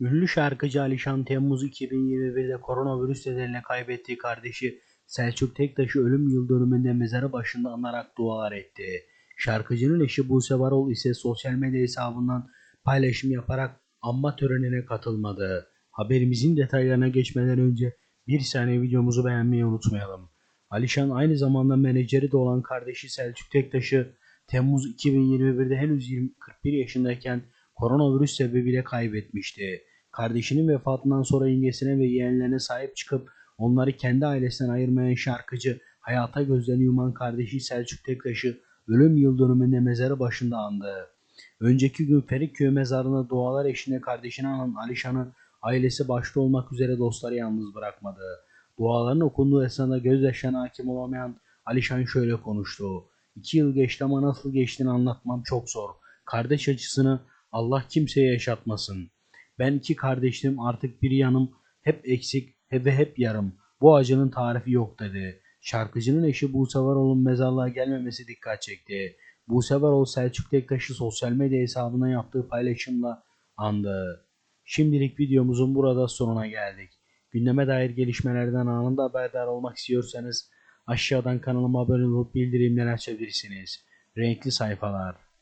Ünlü şarkıcı Alişan Temmuz 2021'de koronavirüs nedeniyle kaybettiği kardeşi Selçuk Tektaş'ı ölüm yıl dönümünde mezarı başında anarak dualar etti. Şarkıcının eşi Buse Varol ise sosyal medya hesabından paylaşım yaparak anma törenine katılmadı. Haberimizin detaylarına geçmeden önce bir saniye videomuzu beğenmeyi unutmayalım. Alişan aynı zamanda menajeri de olan kardeşi Selçuk Tektaş'ı Temmuz 2021'de henüz 20, 41 yaşındayken koronavirüs sebebiyle kaybetmişti. Kardeşinin vefatından sonra yengesine ve yeğenlerine sahip çıkıp onları kendi ailesinden ayırmayan şarkıcı hayata gözlerini yuman kardeşi Selçuk Tektaş'ı ölüm yıl dönümünde mezarı başında andı. Önceki gün Ferikköy mezarında dualar eşliğinde kardeşini anan Alişan'ı ailesi başta olmak üzere dostları yalnız bırakmadı. Duaların okunduğu esnada gözyaşlarına hakim olamayan Alişan şöyle konuştu. İki yıl geçti ama nasıl geçtiğini anlatmam çok zor. Kardeş acısını Allah kimseye yaşatmasın. Ben iki kardeşim artık bir yanım hep eksik ve hep yarım. Bu acının tarifi yok dedi. Şarkıcının eşi Buse Varol'un mezarlığa gelmemesi dikkat çekti. Buse Varol Selçuk Tektaş'ı sosyal medya hesabına yaptığı paylaşımla andı. Şimdilik videomuzun burada sonuna geldik. Gündeme dair gelişmelerden anında haberdar olmak istiyorsanız aşağıdan kanalıma abone olup bildirimleri açabilirsiniz. Renkli sayfalar.